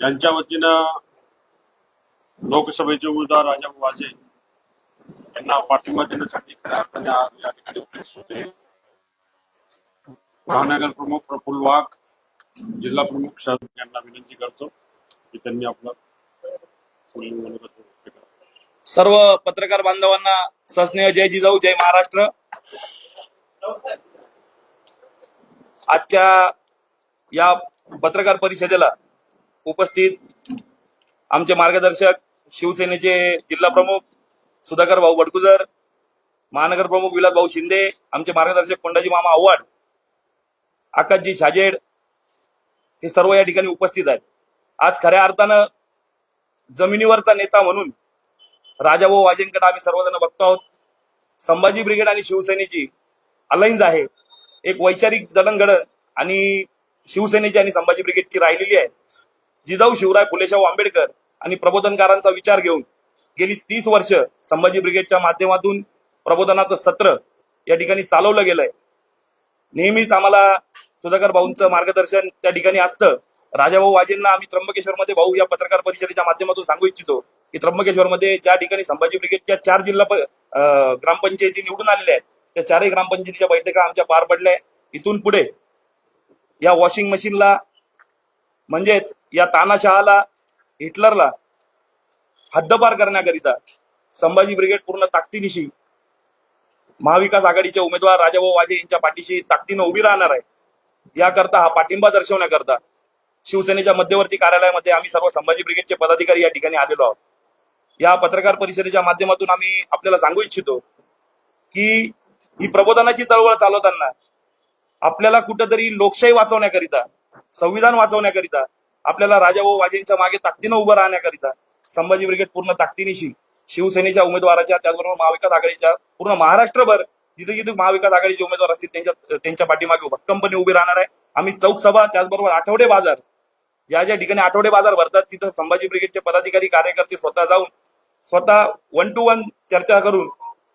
यांच्या वतीनं लोकसभेचे उमेदवार राजा वाजे यांना पाठिंबा देण्यासाठी खऱ्या अर्थाने आज या ठिकाणी उपस्थित होते. महानगर प्रमुख प्रफुल्ल वाघ जिल्हा प्रमुख शाहरुख यांना विनंती करतो की त्यांनी आपलं सर्व पत्रकार बांधवांना सस्नेह जय जिजाऊ जय महाराष्ट्र. आजच्या या पत्रकार परिषदेला उपस्थित आमचे मार्गदर्शक शिवसेनेचे जिल्हा प्रमुख सुधाकर भाऊ बडगुजर महानगर प्रमुख विलास भाऊ शिंदे आमचे मार्गदर्शक कोंडाजी मामा आव्हाड आकाशजी छाजेड हे सर्व या ठिकाणी उपस्थित आहेत. आज खऱ्या अर्थानं जमिनीवरचा नेता म्हणून राजाभाऊ वाजेंकडे आम्ही सर्वजण बघतो आहोत. संभाजी ब्रिगेड आणि शिवसेनेची अलायन्स आहे. एक वैचारिक जडणघडण आणि शिवसेनेची आणि संभाजी ब्रिगेडची राहिलेली आहे. जिजाऊ शिवराय फुलेशाहू आंबेडकर आणि प्रबोधनकारांचा विचार घेऊन गेली तीस वर्ष संभाजी ब्रिगेडच्या माध्यमातून प्रबोधनाचं सत्र या ठिकाणी चालवलं गेलंय. नेहमीच आम्हाला सुधाकर भाऊंचं मार्गदर्शन त्या ठिकाणी असतं. राजाभाऊ वाजेंना आम्ही त्र्यंबकेश्वरमध्ये भाऊ या पत्रकार परिषदेच्या माध्यमातून सांगू इच्छितो की त्र्यंबकेश्वरमध्ये ज्या ठिकाणी संभाजी ब्रिगेडच्या चार जिल्हा ग्रामपंचायती निवडून आलेल्या आहेत त्या चारही ग्रामपंचायतीच्या बैठका आमच्या पार पडल्या इथून पुढे या वॉशिंग मशीनला म्हणजेच या तानाशहाला हिटलरला हद्दपार करण्याकरिता संभाजी ब्रिगेड पूर्ण ताकदीनिशी महाविकास आघाडीचे उमेदवार राजाभाऊ वाजे यांच्या पाठीशी ताकदीनं उभी राहणार आहे. याकरता हा पाठिंबा दर्शवण्याकरता शिवसेनेच्या मध्यवर्ती कार्यालयामध्ये आम्ही सर्व संभाजी ब्रिगेडचे पदाधिकारी या ठिकाणी आलेलो आहोत. या पत्रकार परिषदेच्या माध्यमातून आम्ही आपल्याला सांगू इच्छितो की ही प्रबोधनाची चळवळ चालवताना आपल्याला कुठंतरी लोकशाही वाचवण्याकरिता संविधान वाचवण्याकरिता आपल्याला राजाभाऊ वाजेंच्या मागे ताकदीनं उभं राहण्याकरिता संभाजी ब्रिगेड पूर्ण ताकदीनिशी शिवसेनेच्या उमेदवाराच्या त्याचबरोबर महाविकास आघाडीच्या पूर्ण महाराष्ट्रभर जिथे जिथे महाविकास आघाडीचे उमेदवार असतील त्यांच्या त्यांच्या पाठीमागे भक्कमपणे उभी राहणार आहे. आम्ही चौक सभा त्याचबरोबर आठवडे बाजार ज्या ज्या ठिकाणी आठवडे बाजार भरतात तिथं संभाजी ब्रिगेडचे पदाधिकारी कार्यकर्ते स्वतः जाऊन स्वतः वन टू वन चर्चा करून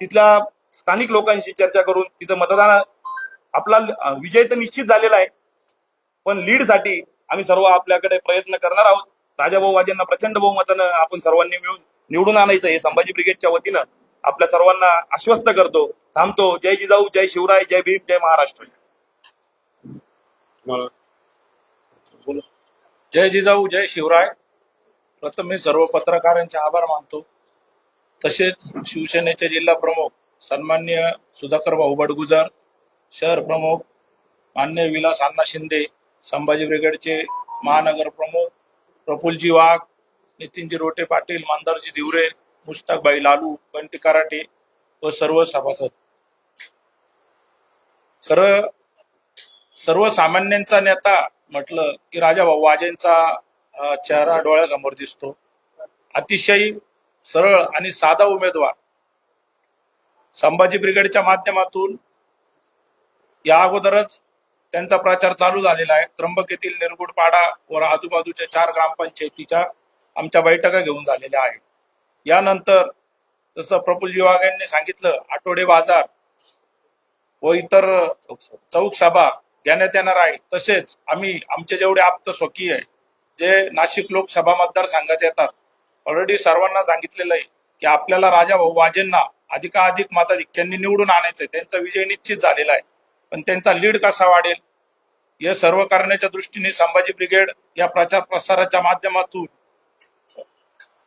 तिथल्या स्थानिक लोकांशी चर्चा करून तिथं मतदान आपला विजय तर निश्चित झालेला आहे. पण लीडसाठी आम्ही सर्व आपल्याकडे प्रयत्न करणार आहोत. राजाभाऊ वाजेंना प्रचंड बहुमतानं आपण सर्वांनी मिळून निवडून आणायचं हे संभाजी ब्रिगेडच्या वतीनं आपल्या सर्वांना आश्वस्त करतो. थांबतो. जय जिजाऊ जय शिवराय जय भीम जय महाराष्ट्र. बोला. जय जिजाऊ जय शिवराय. प्रथम मी सर्व पत्रकारांचे आभार मानतो. तसेच शिवसेनेचे जिल्हा प्रमुख सन्मान्य सुधाकर भाऊ बडगुजर शहर प्रमुख मान्य विलास अण्णा शिंदे संभाजी ब्रिगेडचे महानगर प्रमुख प्रफुलजी वाघ नितीनजी रोटे पाटील मंदारजी दिवरे मुश्ताकबाई लालू बंटी कराटे व सर्व सभासद. खरं सर्वसामान्यांचा नेता म्हटलं की राजा भाऊ वाजेंचा चेहरा डोळ्यासमोर दिसतो. अतिशय सरळ आणि साधा उमेदवार. संभाजी ब्रिगेडच्या माध्यमातून या अगोदरच त्यांचा प्रचार चालू झालेला आहे. त्र्यंबक येथील निरगुडपाडा व आजूबाजूच्या चार ग्रामपंचायतीच्या आमच्या बैठका घेऊन झालेल्या आहेत. यानंतर जसं प्रफुल्लजी वाघ यांनी सांगितलं आठवडे बाजार व इतर चौक सभा घेण्यात येणार आहे तसेच आम्ही आमचे जेवढे आप्त स्वकीय आहे जे नाशिक लोकसभा मतदारसंघात येतात ऑलरेडी सर्वांना सांगितलेलं आहे की आपल्याला राजा भाऊ वाजेंना अधिकाधिक मताधिक्यांनी निवडून आणायचंय त्यांचा विजय निश्चित झालेला आहे. पण त्यांचा लीड कसा वाढेल? हे सर्व करण्याच्या दृष्टीने संभाजी ब्रिगेड या प्रचार प्रसाराच्या माध्यमातून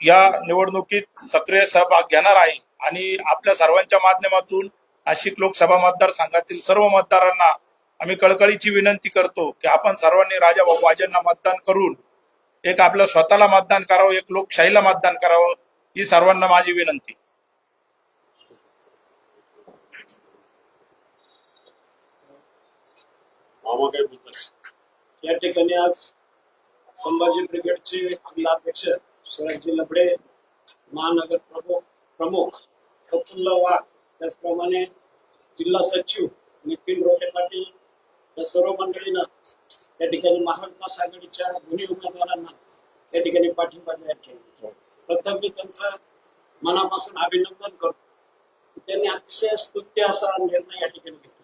या निवडणुकीत सक्रिय सहभाग घेणार आहे आणि आपल्या सर्वांच्या माध्यमातून नाशिक लोकसभा मतदारसंघातील सर्व मतदारांना आम्ही कळकळीची विनंती करतो की आपण सर्वांनी राजा भाऊ वाजेंना मतदान करून एक आपलं स्वतःला मतदान करावं एक लोकशाहीला मतदान करावं ही सर्वांना माझी विनंती. या ठिकाणी आज संभाजी ब्रिगेडचे जिल्हाध्यक्ष शरदजी लबडे महानगर प्रमुख प्रमुख प्रफुल्ल वाघ त्याचप्रमाणे जिल्हा सचिव नितीन रोटे पाटील या सर्व मंडळींना या ठिकाणी महाविकास आघाडीच्या दोन्ही उमेदवारांना या ठिकाणी पाठिंबा जाहीर केला प्रथम मी त्यांचं मनापासून अभिनंदन करतो. त्यांनी अतिशय स्तुत्य असा निर्णय या ठिकाणी घेतला.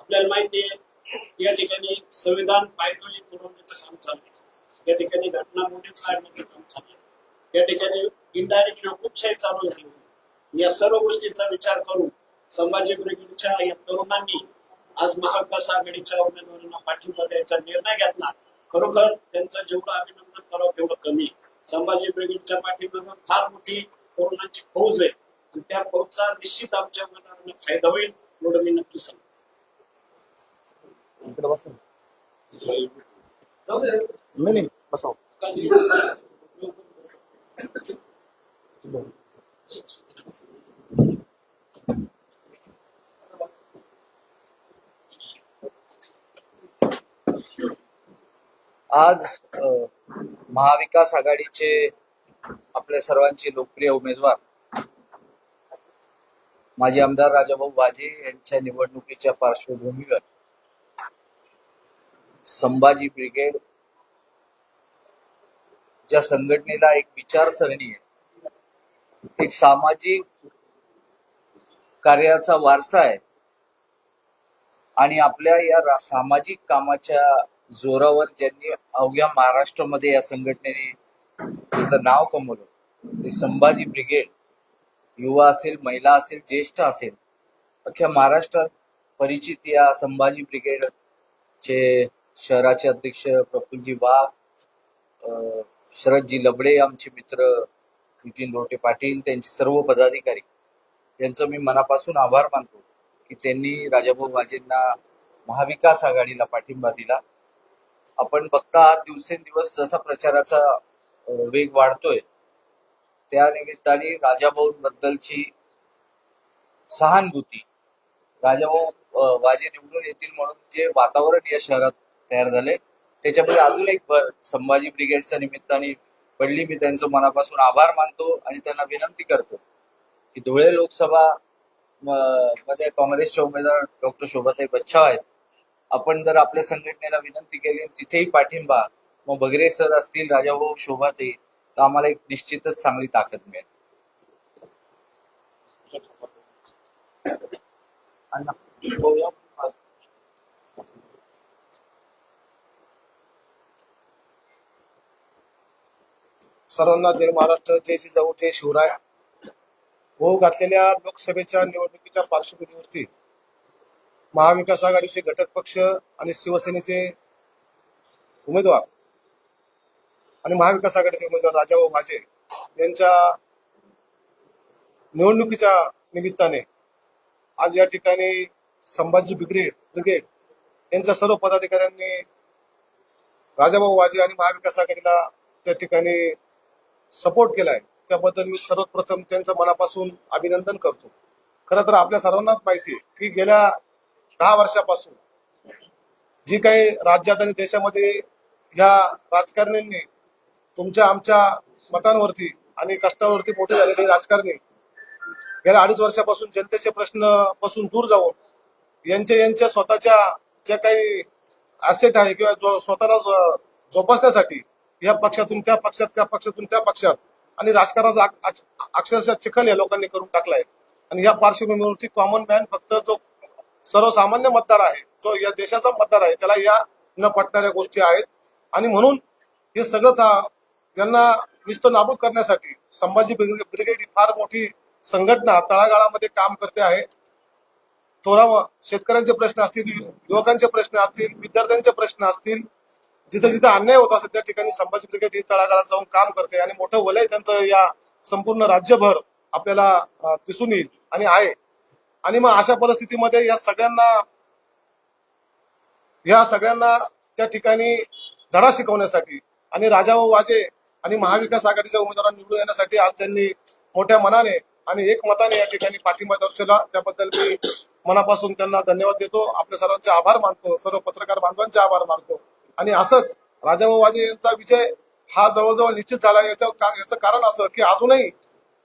आपल्याला माहिती आहे या ठिकाणी संविधान पायदळी पुरवण्याचं काम चालू आहे या ठिकाणी घटना मोठीच काढण्याचं काम चालू आहे या ठिकाणी इनडायरेक्ट हुकुमशाही चालू झाली. होती. या सर्व गोष्टीचा विचार करून संभाजी ब्रिगेडच्या या तरुणांनी आज महाविकास आघाडीच्या उमेदवारांना पाठिंबा द्यायचा निर्णय घेतला. खरोखर त्यांचं जेवढं अभिनंदन करावं तेवढं कमी. संभाजी ब्रिगेडच्या पाठीमागं फार मोठी तरुणांची फौज आहे. आणि त्या फौजचा निश्चित आमच्या उमेदवारांना फायदा होईल एवढं मी नक्की सांगतो. इकडे बस. नाही नाही बसाव आज महाविकास आघाडीचे आपल्या सर्वांचे लोकप्रिय उमेदवार माजी आमदार राजाभाऊ वाजे यांच्या निवडणुकीच्या पार्श्वभूमीवर संभाजी ब्रिगेड ज्या संघटनेला एक विचारसरणी आहे एक सामाजिक कार्याचा वारसा आहे आणि आपल्या या सामाजिक कामाच्या जोरावर ज्यांनी अवघ्या महाराष्ट्रामध्ये या संघटनेने त्याचं नाव कमवलं ते संभाजी ब्रिगेड युवा असेल महिला असेल ज्येष्ठ असेल अख्ख्या महाराष्ट्रात परिचित या संभाजी ब्रिगेड चे शहराचे अध्यक्ष प्रफुलजी वाघ अं, शरदजी लबडे आमचे मित्र नितीन रोटे पाटील त्यांचे सर्व पदाधिकारी यांचं मी मनापासून आभार मानतो की त्यांनी राजाभाऊ वाजेंना महाविकास आघाडीला पाठिंबा दिला. आपण बघता दिवसेंदिवस जसा प्रचाराचा वेग वाढतोय त्या निमित्ताने राजाभाऊंबद्दलची सहानुभूती राजाभाऊ वाजे निवडून येतील म्हणून जे वातावरण या शहरात तयार झाले त्याच्यामध्ये अजून एक भर संभाजी ब्रिगेडच्या निमित्ताने पडली. मी त्यांचं मनापासून आभार मानतो आणि त्यांना विनंती करतो की धुळे लोकसभा मध्ये काँग्रेसचे उमेदवार डॉक्टर शोभाताई बच्छाव आहेत आपण जर आपल्या संघटनेला विनंती केली तिथेही पाठिंबा मग बगरे सर असतील राजाभाऊ शोभाते तर आम्हाला एक निश्चितच चांगली ताकद मिळेल. सर्वांना जय महाराष्ट्र जय जिजाऊ जय शिवराय. हो घातलेल्या लोकसभेच्या निवडणुकीच्या पार्श्वभूमीवरती महाविकास आघाडीचे घटक पक्ष आणि शिवसेनेचे उमेदवार आणि महाविकास आघाडीचे उमेदवार राजाभाऊ भाजे यांच्या निवडणुकीच्या निमित्ताने आज या ठिकाणी संभाजी ब्रिगेड ब्रिगेड यांच्या सर्व पदाधिकाऱ्यांनी राजाभाऊ वाजे आणि महाविकास आघाडीला त्या ठिकाणी सपोर्ट केलाय. त्याबद्दल मी सर्वप्रथम त्यांचं मनापासून अभिनंदन करतो. खरं तर आपल्या सर्वांनाच माहिती आहे की गेल्या दहा वर्षापासून जी काही राज्यात आणि देशामध्ये ह्या राजकारण्यांनी तुमच्या आमच्या मतांवरती आणि कष्टावरती मोठे झालेले राजकारणी गेल्या अडीच वर्षापासून जनतेचे प्रश्नपासून दूर जाऊन यांच्या यांच्या स्वतःच्या ज्या काही ॲसेट आहे किंवा जो स्वतःला जोपासण्यासाठी या पक्षातून त्या पक्षात त्या पक्षातून त्या पक्षात आणि राजकारणाचा अक्षरशः चिखल या लोकांनी करून टाकलाय. आणि या पार्श्वभूमीवरती कॉमन मॅन फक्त जो सर्वसामान्य मतदार आहे. जो या देशाचा मतदार आहे त्याला या न पटणाऱ्या गोष्टी आहेत. आणि म्हणून हे सगळं त्यांना विस्त नाबूद करण्यासाठी संभाजी ब्रिगेड ही फार मोठी संघटना तळागाळामध्ये काम करते आहे. थोडा शेतकऱ्यांचे प्रश्न असतील युवकांचे प्रश्न असतील विद्यार्थ्यांचे प्रश्न असतील जिथं जिथं अन्याय होत असेल त्या ठिकाणी संभाजी ब्रिगेड ही तळागाळात जाऊन काम करते. आणि मोठं वलय त्यांचं या संपूर्ण राज्यभर आपल्याला दिसून येईल आणि आहे. आणि मग अशा परिस्थितीमध्ये या सगळ्यांना या सगळ्यांना त्या ठिकाणी धडा शिकवण्यासाठी आणि राजाभाऊ वाजे आणि महाविकास आघाडीच्या उमेदवारांना निवडून येण्यासाठी आज त्यांनी मोठ्या मनाने आणि एक मताने या ठिकाणी पाठिंबा दर्शवला. त्याबद्दल मी मनापासून त्यांना धन्यवाद देतो. आपल्या सर्वांचे आभार मानतो. सर्व पत्रकार बांधवांचे आभार मानतो. आणि असंच राजाभाऊ वाजे यांचा विजय हा जवळजवळ निश्चित झाला. याचं याचं कारण असं की अजूनही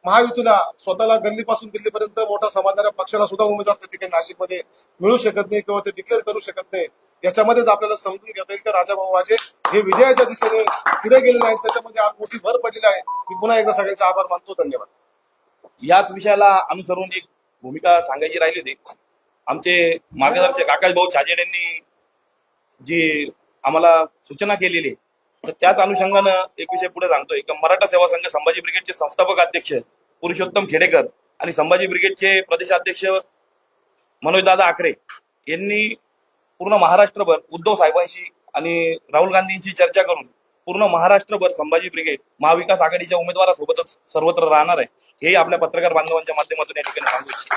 महायुतीला स्वतःला गल्लीपासून दिल्लीपर्यंत मोठा समाधान पक्षाला सुद्धा उमेदवार त्या ठिकाणी नाशिकमध्ये मिळू शकत नाही किंवा ते डिक्लेअर करू शकत नाही. याच्यामध्येच आपल्याला समजून घेता येईल की राजाभाऊ वाजे हे विजयाच्या दिशेने पुढे गेलेले आहेत. त्याच्यामध्ये आज मोठी भर पडलेली आहे. मी पुन्हा एकदा सगळ्यांचे आभार मानतो. धन्यवाद. याच विषयाला अनुसरून एक भूमिका सांगायची राहिली होती. आमचे मार्गदर्शक आकाश भाऊ छाजेड यांनी जी आम्हाला सूचना केलेली आहे, तर त्याच अनुषंगानं एक विषय पुढे सांगतोय. की मराठा सेवा संघ संभाजी ब्रिगेडचे संस्थापक अध्यक्ष पुरुषोत्तम खेडेकर आणि संभाजी ब्रिगेडचे प्रदेशाध्यक्ष मनोजदादा आखरे यांनी पूर्ण महाराष्ट्रभर उद्धव साहेबांशी आणि राहुल गांधींशी चर्चा करून पूर्ण महाराष्ट्रभर संभाजी ब्रिगेड महाविकास आघाडीच्या उमेदवारासोबतच सर्वत्र राहणार आहे. हे आपल्या पत्रकार बांधवांच्या माध्यमातून या ठिकाणी सांगू इच्छितो.